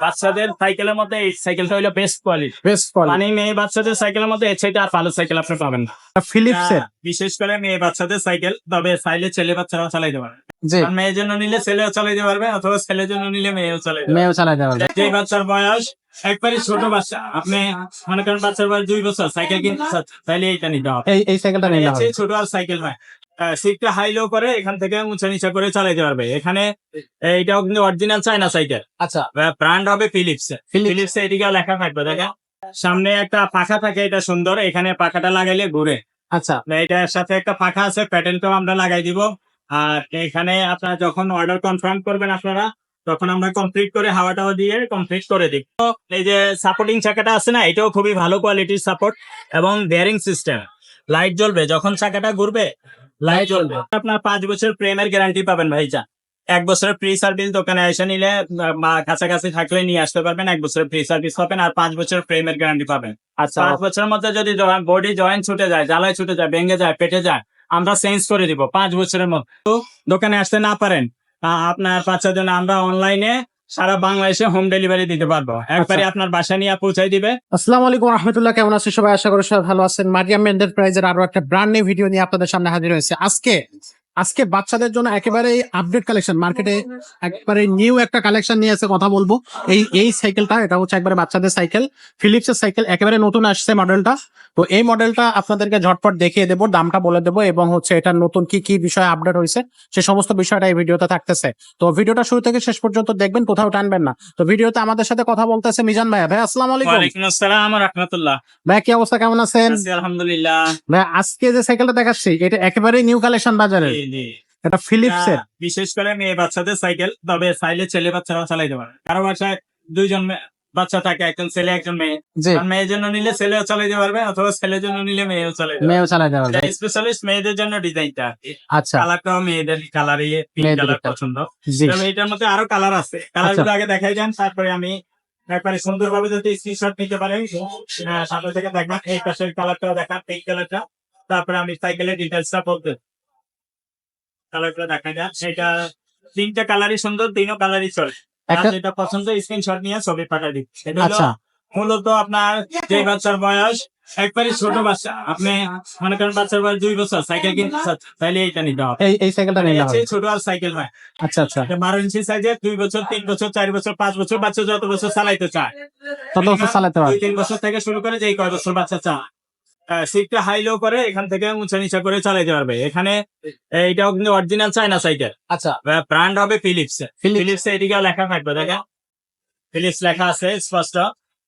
বাচ্চাদের সাইকেলের মধ্যে এই সাইকেলটা হলো বেস্ট কোয়ালিটি বেস্ট কোয়ালিটি মানে মেয়ে বাচ্চাদের সাইকেলের মধ্যে এর চাইতে আর ভালো সাইকেল আপনি পাবেন না। ফিলিপসের আহ, বিশেষ করে মেয়ে বাচ্চাদের সাইকেল তবে চাইলে ছেলে বাচ্চারাও চালাইতে পারে মেয়ের জন্য নিলে ছেলেও চালাইতে পারবে অথবা ছেলের জন্য নিলে মেয়েও চালাইতে মেয়েও চালাতে পারবে। যে বাচ্চার বয়স একবারে ছোট বাচ্চা আপনি মনে করেন বাচ্চার বয়স দুই বছর সাইকেল কিনতে তাইলে এইটা নিতে হবে। এই সাইকেলটা এর হবে। ছোট আর সাইকেল হয় সিটটা হাই লো করে এখান থেকে উঁচা নিচা করে চালাইতে পারবে। এখানে এইটাও কিন্তু অরিজিনাল চায়না সাইকেল আচ্ছা। ব্র্যান্ড হবে ফিলিপস। ফিলিপস এদিকে লেখা থাকবে দেখেন। সামনে একটা পাখা থাকে এটা সুন্দর। এখানে পাখাটা লাগাইলে ঘুরে। আচ্ছা। এটার সাথে একটা পাখা আছে প্যাটেলটাও আমরা লাগাই দিব। আর এখানে আপনারা যখন অর্ডার কনফার্ম করবেন আপনারা তখন আমরা কমপ্লিট করে হাওয়াটাও দিয়ে কমপ্লিট করে দিই। এই যে সাপোর্টিং চাকাটা আছে না এটাও খুবই ভালো কোয়ালিটির সাপোর্ট এবং বেয়ারিং সিস্টেম লাইট জ্বলবে যখন চাকাটা ঘুরবে লাইট জ্বলবে। আপনার পাঁচ বছর প্রেমের গ্যারান্টি পাবেন ভাইজা এক বছরের ফ্রি সার্ভিস দোকানে এসে নিলে কাছাকাছি থাকলে নিয়ে আসতে পারবেন এক বছরের ফ্রি সার্ভিস পাবেন আর পাঁচ বছর প্রেমের গ্যারান্টি পাবেন। আচ্ছা। পাঁচ বছরের মধ্যে যদি বডি জয়েন্ট ছুটে যায় জ্বালায় ছুটে যায় ভেঙে যায় পেটে যায় আমরা চেঞ্জ করে দিব পাঁচ বছরের মধ্যে। দোকানে আসতে না পারেন। আপনার বাচ্চার জন্য আমরা অনলাইনে সারা বাংলাদেশে হোম ডেলিভারি দিতে পারব। একবারে আপনার বাসা নিয়ে পৌঁছাই দিবে। আসসালামু আলাইকুম রহমতুল্লাহ কেমন আছেন সবাই? আশা করি সবাই ভালো আছেন। মারিয়াম এন্টারপ্রাইজের আরও একটা ব্র্যান্ড নিউ ভিডিও নিয়ে আপনাদের সামনে হাজির হয়েছে। আজকে আজকে বাচ্চাদের জন্য একেবারে আপডেট কালেকশন মার্কেটে একবারে নিউ একটা কালেকশন নিয়ে এসে কথা বলব। এই এই সাইকেলটা এটা হচ্ছে একবারে বাচ্চাদের সাইকেল ফিলিপসের সাইকেল একেবারে নতুন আসছে মডেলটা তো এই মডেলটা আপনাদেরকে ঝটপট দেখিয়ে দেবো দামটা বলে দেবো এবং হচ্ছে এটার নতুন কি কি বিষয় আপডেট হয়েছে সে সমস্ত বিষয়টা এই ভিডিওতে থাকতেছে। তো ভিডিওটা শুরু থেকে শেষ পর্যন্ত দেখবেন কোথাও টানবেন না। তো ভিডিওতে আমাদের সাথে কথা বলতেছে মিজান ভাইয়া। ভাই আসসালামু আলাইকুম। ওয়ালাইকুম আসসালাম রহমতুল্লাহ। ভাই কি অবস্থা? কেমন আছেন? আলহামদুলিল্লাহ। ভাই আজকে যে সাইকেলটা দেখাচ্ছি এটা একেবারেই নিউ কালেকশন বাজারে জি। এটা ফিলিপস বিশেষ করে মেয়ে বাচ্চাদের সাইকেল তবে চাইলে ছেলে বাচ্চারাও চালাইতে পারে। কারও বাসায় দুইজন বাচ্চা থাকে একজন ছেলে একজন মেয়ে। মেয়ের জন্য নিলে ছেলেও চালাইতে পারবে অথবা ছেলের জন্য নিলে মেয়েও চালাইতে মেয়েও চালাতে পারবে। স্পেশালিস্ট মেয়েদের জন্য ডিজাইনটা আচ্ছা। কালারটাও মেয়েদের কালার পিঙ্ক কালার পছন্দ। তবে এটার মধ্যে আরও কালার আছে। কালার আচ্ছা। গুলো আগে দেখাই যান তারপরে আমি একবারে সুন্দর ভাবে যদি স্ক্রিনশট নিতে পারেন সামনে থেকে দেখবেন এই পাশের কালারটাও দেখান পিঙ্ক কালারটা তারপরে আমি সাইকেলের ডিটেলসটা বলতে কালারটা দেখা এটা তিনটা কালারই সুন্দর তিনও কালারই চলে। যেটা পছন্দ স্ক্রিনশট নিয়ে ছবি পাঠিয়ে দিই এটা হলো আচ্ছা। মূলত আপনার যে বাচ্চার বয়স একবারে ছোট বাচ্চা। আপনি মনে করেন বাচ্চার বয়স দুই বছর সাইকেল কিনতে তাইলে এইটা নিতে হবে। এই সাইকেলটা নিলে এর হবে। ছোট আর সাইকেল হয় আচ্ছা আচ্ছা। বারো ইঞ্চি সাইজের দুই বছর তিন বছর চার বছর পাঁচ বছর বাচ্চা যত বছর চালাইতে চায়। তত বছর চালাতে দুই তিন বছর থেকে শুরু করে যে কয় বছর বাচ্চা চায়। সিটটা হাই লো করে এখান থেকে উঁচা নিচা করে চালাইতে পারবে। এখানে এইটাও কিন্তু অরিজিনাল চায়না সাইকেল আচ্ছা। ব্র্যান্ড হবে ফিলিপস ফিলিপস এদিকে লেখা থাকবে দেখেন। ফিলিপস লেখা আছে স্পষ্ট।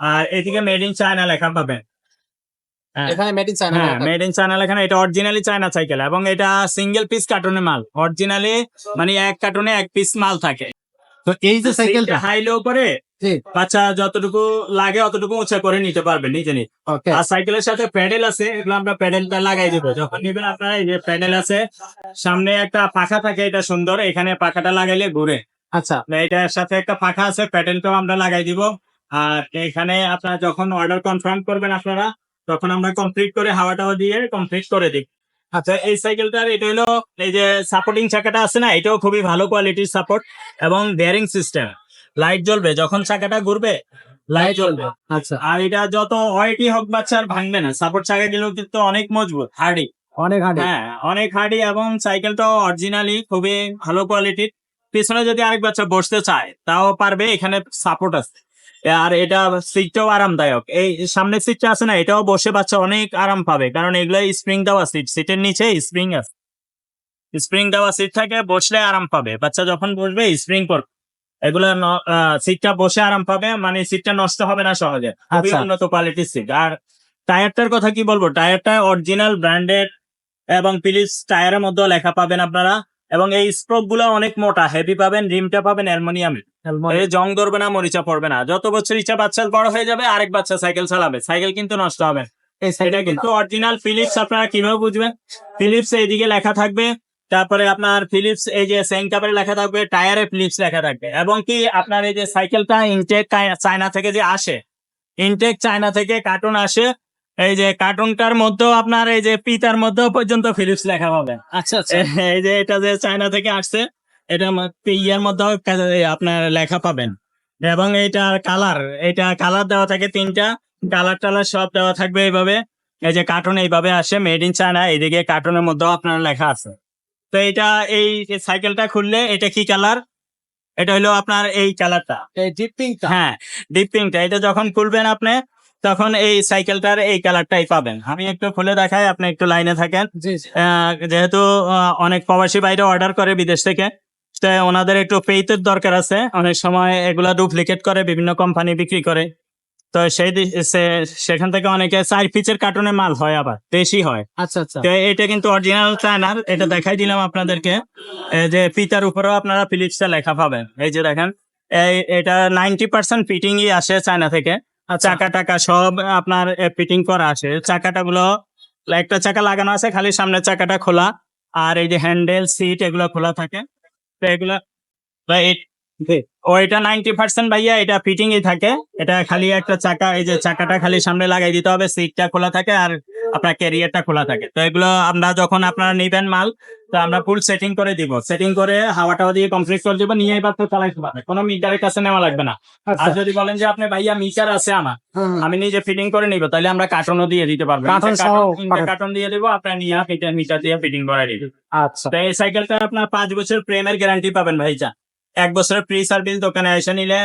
আর এদিকে মেড ইন চায়না লেখা পাবেন। হ্যাঁ। এখানে মেড ইন চায়না হ্যাঁ মেড ইন চায়না লেখা এটা অরিজিনালি চায়না সাইকেল এবং এটা সিঙ্গেল পিস কার্টুনে মাল। অরিজিনালি মানে এক কার্টুনে এক পিস মাল থাকে। তো এই যে সাইকেলটা হাই লো করে বাচ্চা যতটুকু লাগে অতটুকু উঁচা করে নিতে পারবে নিজে নিয়ে আর সাইকেলের সাথে প্যাডেল আছে এগুলো আমরা প্যাডেলটা লাগাই দেবো। যখন নিবেন আপনারা এই যে প্যাডেল আছে সামনে একটা পাখা থাকে এটা সুন্দর। এখানে পাখাটা লাগাইলে ঘুরে। আচ্ছা। এটার সাথে একটা পাখা আছে প্যাডেলটাও আমরা লাগাই দিব। আর এখানে আপনারা যখন অর্ডার কনফার্ম করবেন আপনারা তখন আমরা কমপ্লিট করে হাওয়াটাও দিয়ে কমপ্লিট করে দিই। আচ্ছা। এই সাইকেলটার এটা হলো এই যে সাপোর্টিং চাকাটা আছে না এটাও খুবই ভালো কোয়ালিটির সাপোর্ট এবং বেয়ারিং সিস্টেম লাইট জ্বলবে যখন চাকাটা ঘুরবে লাইট জ্বলবে আচ্ছা। আর এটা যত ওয়াইটি হোক বাচ্চা আর ভাঙবে না। সাপোর্ট চাকা গুলো কিন্তু অনেক মজবুত হার্ডি অনেক হার্ড হ্যাঁ অনেক হার্ডি এবং সাইকেলটাও অরিজিনালি খুবই ভালো কোয়ালিটির পিছনে যদি আরেক বাচ্চা বসতে চায় তাও পারবে এখানে সাপোর্ট আছে। আর এটা সিটটাও আরামদায়ক। এই সামনের সিটটা আছে না এটাও বসে বাচ্চা অনেক আরাম পাবে কারণ এগুলো স্প্রিং দেওয়া সিট সিটের নিচে স্প্রিং আছে। স্প্রিং দেওয়া সিট থাকে বসলে আরাম পাবে। বাচ্চা যখন বসবে স্প্রিং করবে। এগুলো সিটটা বসে আরাম পাবে মানে সিটটা নষ্ট হবে না সহজে। খুবই আচ্ছা। উন্নত কোয়ালিটির সিট আর টায়ারটার কথা কি বলব? টায়ারটা অরিজিনাল ব্র্যান্ডেড এবং ফিলিপস টায়ারের মধ্যেও লেখা পাবেন আপনারা। এবং এই স্ট্রোকগুলো অনেক মোটা হেভি পাবেন রিমটা পাবেন অ্যালমোনিয়ামের এই জং ধরবে না মরিচা পড়বে না। যত বছর ইচ্ছা বাচ্চা বড় হয়ে যাবে আরেক বাচ্চা সাইকেল চালাবে। সাইকেল কিন্তু নষ্ট হবে। এই এটা কিন্তু অরিজিনাল ফিলিপস আপনারা কীভাবে বুঝবেন? ফিলিপস এইদিকে লেখা থাকবে তারপরে আপনার ফিলিপস এই যে সেন কাপের লেখা থাকবে টায়ারে ফিলিপস লেখা থাকবে। এবং কি আপনার এই যে সাইকেলটা ইনটেক চায়না থেকে যে আসে ইনটেক চায়না থেকে কার্টুন আসে এই যে কার্টুনটার মধ্যেও আপনার এই যে পিতার মধ্যেও পর্যন্ত ফিলিপস লেখা পাবেন। আচ্ছা আচ্ছা। এই যে এটা যে চায়না থেকে আসছে এটা ইয়ার মধ্যেও আপনার লেখা পাবেন। এবং এইটার কালার এটা কালার দেওয়া থাকে তিনটা কালার টালার সব দেওয়া থাকবে এইভাবে। এই যে কার্টুন এইভাবে আসে মেড ইন চায়না এইদিকে কার্টুনের মধ্যেও আপনার লেখা আছে। তো এটা এই সাইকেলটা খুললে এটা কি কালার এটা হলো আপনার এই কালারটা এই ডিপ পিঙ্কটা হ্যাঁ ডিপ পিঙ্কটা এটা যখন খুলবেন আপনি তখন এই সাইকেলটার এই কালারটাই পাবেন। আমি একটু খুলে দেখাই আপনি একটু লাইনে থাকেন। যেহেতু অনেক প্রবাসী বাইরে অর্ডার করে বিদেশ থেকে তো ওনাদের একটু পেইতের দরকার আছে। অনেক সময় এগুলা ডুপ্লিকেট করে বিভিন্ন কোম্পানি বিক্রি করে। তো সেই সেখান থেকে অনেকে চার পিচের কার্টুনে মাল হয় আবার বেশি হয়। আচ্ছা আচ্ছা। তো এটা কিন্তু অরিজিনাল চায়নার এটা দেখাই দিলাম আপনাদেরকে। এই যে পিতার উপরেও আপনারা ফিলিপসটা লেখা পাবেন। এই যে দেখেন এটা নাইনটি পার্সেন্ট ফিটিংই আসে চায়না থেকে। আর চাকা টাকা সব আপনার ফিটিং করা আসে। চাকাটা গুলো একটা চাকা লাগানো আছে খালি সামনের চাকাটা খোলা। আর এই যে হ্যান্ডেল সিট এগুলো খোলা থাকে। তো এগুলো ওইটা নাইনটি পার্সেন্ট ভাইয়া এটা ফিটিং ই থাকে। এটা খালি একটা চাকা এই যে চাকাটা খালি সামনে লাগাই দিতে হবে সিটটা খোলা থাকে আর আপনার ক্যারিয়ারটা খোলা থাকে। তো এগুলো আমরা যখন আপনারা নিবেন মাল তো আমরা ফুল সেটিং করে দিব। সেটিং করে হাওয়া টাওয়া দিয়ে কমপ্লিট করে দিব নিয়ে এবার তো চালাইতে পারবে কোনো মিটারের কাছে নেওয়া লাগবে না। আর আচ্ছা যদি বলেন যে আপনি ভাইয়া মিটার আছে আমার আমি নিজে ফিটিং করে নিব তাহলে আমরা কার্টনও দিয়ে দিতে পারব। কার্টন কার্টন দিয়ে দিব আপনার নিয়ে মিটার মিটার দিয়ে ফিটিং করে দিবেন। আচ্ছা। তো এই সাইকেলটা আপনার পাঁচ বছর প্রেমের গ্যারান্টি পাবেন ভাইজা এক বছরের ফ্রি সার্ভিস দোকানে এসে নিলে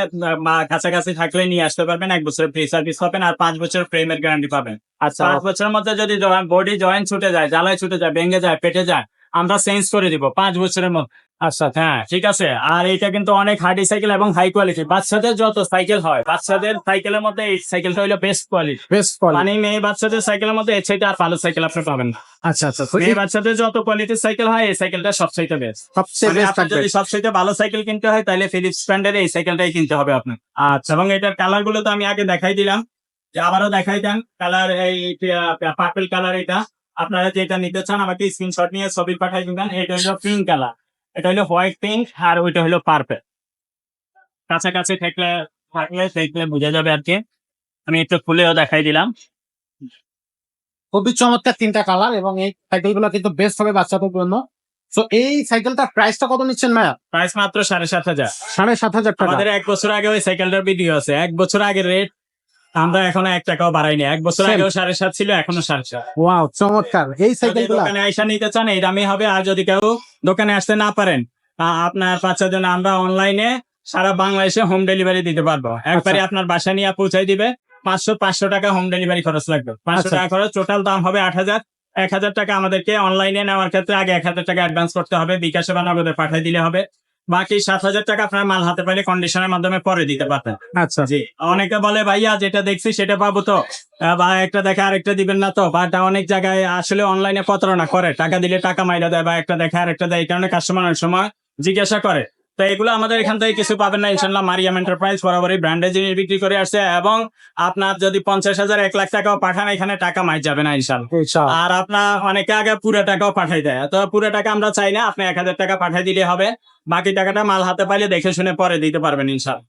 কাছাকাছি থাকলে নিয়ে আসতে পারবেন এক বছরের ফ্রি সার্ভিস পাবেন আর পাঁচ বছরের ফ্রেমের গ্যারান্টি পাবেন। আচ্ছা। পাঁচ বছরের মধ্যে যদি বডি জয়েন্ট ছুটে যায় জ্বালায় ছুটে যায় ভেঙে যায় পেটে যায় আমরা চেঞ্জ করে দিব। পাঁচ বছরের মধ্যে আচ্ছা হ্যাঁ ঠিক আছে। আর এটা কিন্তু অনেক হার্ডি সাইকেল এবং হাই কোয়ালিটি বাচ্চাদের যত সাইকেল হয় বাচ্চাদের সাইকেলের মধ্যে এই সাইকেলটা হলো বেস্ট কোয়ালিটি বেস্ট কোয়ালিটি মানে মেয়ে বাচ্চাদের সাইকেলের মধ্যে এর চাইতে আর ভালো সাইকেল আপনি পাবেন না। আচ্ছা আচ্ছা মেয়ে এই বাচ্চাদের যত কোয়ালিটির সাইকেল হয় এই সাইকেলটা সবচাইতে বেস্ট সবচেয়ে মানে বেস্ট যদি সবচাইতে ভালো সাইকেল কিনতে হয় তাহলে ফিলিপস ব্র্যান্ডের এই সাইকেলটাই কিনতে হবে আপনার। আচ্ছা এবং এটার কালারগুলো তো আমি আগে দেখাই দিলাম। যে আবারও দেখাই দেন কালার এই পার্পল কালার এটা। আপনারা যেটা নিতে চান আমাকে স্ক্রিনশট নিয়ে ছবি পাঠাই দিবেন। এটা হলো পিঙ্ক কালার এটা হলো হোয়াইট পিঙ্ক আর ওইটা হলো পার্পেল কাছাকাছি থাকলে থাকলে দেখলে বোঝা যাবে আর কি। আমি একটু খুলেও দেখাই দিলাম। খুবই চমৎকার তিনটা কালার এবং এই সাইকেলগুলো কিন্তু বেস্ট হবে বাচ্চাদের জন্য। তো এই সাইকেলটার প্রাইসটা কত নিচ্ছেন ভাইয়া? প্রাইস মাত্র সাড়ে সাত হাজার। সাড়ে সাত হাজার টাকা। আমাদের এক বছর আগে ওই সাইকেলটার ভিডিও আছে। এক বছর আগে রেট আমরা এখনও এক টাকাও বাড়াইনি। এক বছর আগেও সাড়ে সাত ছিল এখনও সাড়ে সাত। ওয়াও চমৎকার। এই সাইকেল দোকানে আইসা নিতে চান এই দামই হবে। আর যদি কেউ দোকানে আসতে না পারেন আপনার বাচ্চার জন্য আমরা অনলাইনে সারা বাংলাদেশে হোম ডেলিভারি দিতে পারব। একবারে আচ্ছা। আপনার বাসা নিয়ে পৌঁছাই দিবে পাঁচশো পাঁচশো টাকা হোম ডেলিভারি খরচ লাগবে। পাঁচশো আচ্ছা। টাকা খরচ টোটাল দাম হবে আট হাজার। এক হাজার টাকা আমাদেরকে অনলাইনে নেওয়ার ক্ষেত্রে আগে এক হাজার টাকা অ্যাডভান্স করতে হবে। বিকাশে বা নগদে পাঠিয়ে দিলে হবে। বাকি সাত হাজার টাকা আপনার মাল হাতে পাইলে কন্ডিশনের মাধ্যমে পরে দিতে পারতেন। আচ্ছা। জি। অনেকে বলে ভাইয়া যেটা দেখছি সেটা পাবো তো। বা একটা দেখে আরেকটা দিবেন না তো। বা অনেক জায়গায় আসলে অনলাইনে প্রতারণা করে। টাকা দিলে টাকা মাইরা দেয় বা একটা দেখে আরেকটা দেয়। এই কারণে কাস্টমার অনেক সময় জিজ্ঞাসা করে। তো এগুলো আমাদের এখান থেকে কিছু পাবেন না ইনশাল্লাহ মারিয়াম এন্টারপ্রাইজ বরাবরই ব্র্যান্ডের জিনিস বিক্রি করে আসছে এবং আপনার যদি পঞ্চাশ হাজার এক লাখ টাকাও পাঠান এখানে টাকা মাই যাবে না ইনশাআল্লাহ। আর আপনার অনেকে আগে পুরো টাকাও পাঠাই দেয় তো পুরো টাকা আমরা চাই না আপনি এক হাজার টাকা পাঠাই দিলে হবে বাকি টাকাটা মাল হাতে পাইলে দেখে শুনে পরে দিতে পারবেন ইনশাল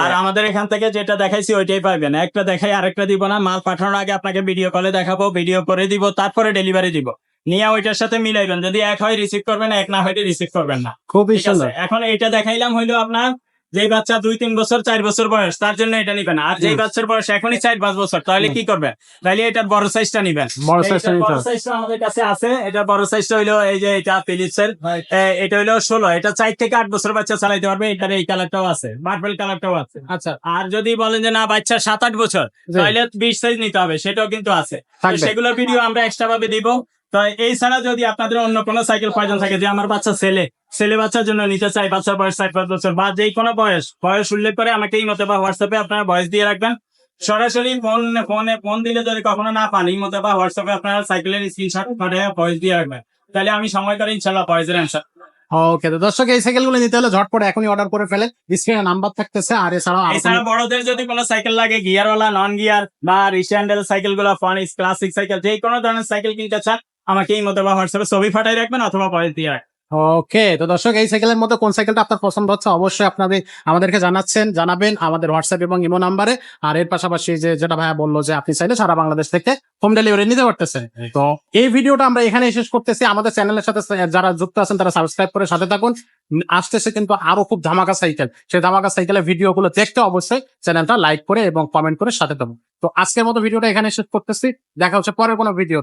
আর আমাদের এখান থেকে যেটা দেখাইছি ওইটাই পাবেন একটা দেখাই আরেকটা দিব না মাল পাঠানোর আগে আপনাকে ভিডিও কলে দেখাবো ভিডিও করে দিব তারপরে ডেলিভারি দিব। নিয়ে ওইটার সাথে মিলাইবেন। যদি এক হয় রিসিভ করবেন এক না হইলে রিসিভ করবেন না। খুবই সুন্দর। এখন এইটা দেখাইলাম হইল আপনার যেই বাচ্চা দুই তিন বছর চার বছর বয়স তার জন্য এটা নিবেন। আর যেই হুম। বাচ্চার বয়স এখনই চার পাঁচ বছর তাহলে কি করবেন? তাহলে এটার বড় সাইজটা নিবেন। বড় সাইজটা নিতে বড় সাইজটা আমাদের কাছে আছে। এটা বড় সাইজটা হইল এই যে এটা ফিলিপসের এটা হইল ষোলো। এটা চার থেকে আট বছর বাচ্চা চালাইতে পারবে। এটার এই কালারটাও আছে। মার্বেল কালারটাও আছে। আচ্ছা। আর যদি বলেন যে না বাচ্চা সাত আট বছর। তাহলে বিশ সাইজ নিতে হবে। সেটাও কিন্তু আছে। সেগুলোর ভিডিও আমরা এক্সট্রা ভাবে দিব। তো এই ছাড়া যদি আপনাদের অন্য কোনো সাইকেল প্রয়োজন থাকে, যে আমার বাচ্চা ছেলে ছেলে বাচ্চার জন্য নিতে চাই বাচ্চার বয়স চার পাঁচ বছর বা যে কোনো বয়স বয়স উল্লেখ করে আমাকে এই মতে বা হোয়াটসঅ্যাপে আপনারা বয়স দিয়ে রাখবেন। সরাসরি ফোন, ফোনে ফোন দিলে যদি কখনো না পান, এই মতে বা হোয়াটসঅ্যাপে আপনারা সাইকেলের স্ক্রিনশট পাঠিয়ে বয়স দিয়ে রাখবেন। তাহলে আমি সময় করে ইনশাল্লাহ বয়সের অ্যান্সার ওকে তো দর্শক, এই সাইকেলগুলো নিতে হলে ঝটপট এখনই অর্ডার করে ফেলে স্ক্রিনে নাম্বার থাকতেছে, আর এছাড়াও এছাড়া বড়দের যদি কোনো সাইকেল লাগে গিয়ারওয়ালা নন গিয়ার বা রিস্ট্যান্ডেল সাইকেলগুলো ফনিস ক্লাসিক সাইকেল যে কোনো ধরনের সাইকেল কিনতে চান, আমাকে এই মতো বা হোয়াটসঅ্যাপে ছবি ফাটাই রাখবেন অথবা পয়েন্ট দিয়ে রাখবেন। ওকে তো দর্শক এই সাইকেলের মধ্যে কোন সাইকেলটা আপনার পছন্দ হচ্ছে অবশ্যই আপনাদের আমাদেরকে জানাচ্ছেন জানাবেন আমাদের হোয়াটসঅ্যাপ এবং ইমো নাম্বারে আর এর পাশাপাশি যে যেটা ভাইয়া বলল যে আপনি চাইলে সারা বাংলাদেশ থেকে হোম ডেলিভারি নিতে পারতেছেন। তো এই ভিডিওটা আমরা এখানে শেষ করতেছি। আমাদের চ্যানেলের সাথে যারা যুক্ত আছেন তারা সাবস্ক্রাইব করে সাথে থাকুন। আসতেছে কিন্তু আরও খুব ধামাকা সাইকেল সেই ধামাকা সাইকেলের ভিডিওগুলো দেখতে অবশ্যই চ্যানেলটা লাইক করে এবং কমেন্ট করে সাথে থাকুন। তো আজকের মতো ভিডিওটা এখানে শেষ করতেছি। দেখা হচ্ছে পরের কোনো ভিডিও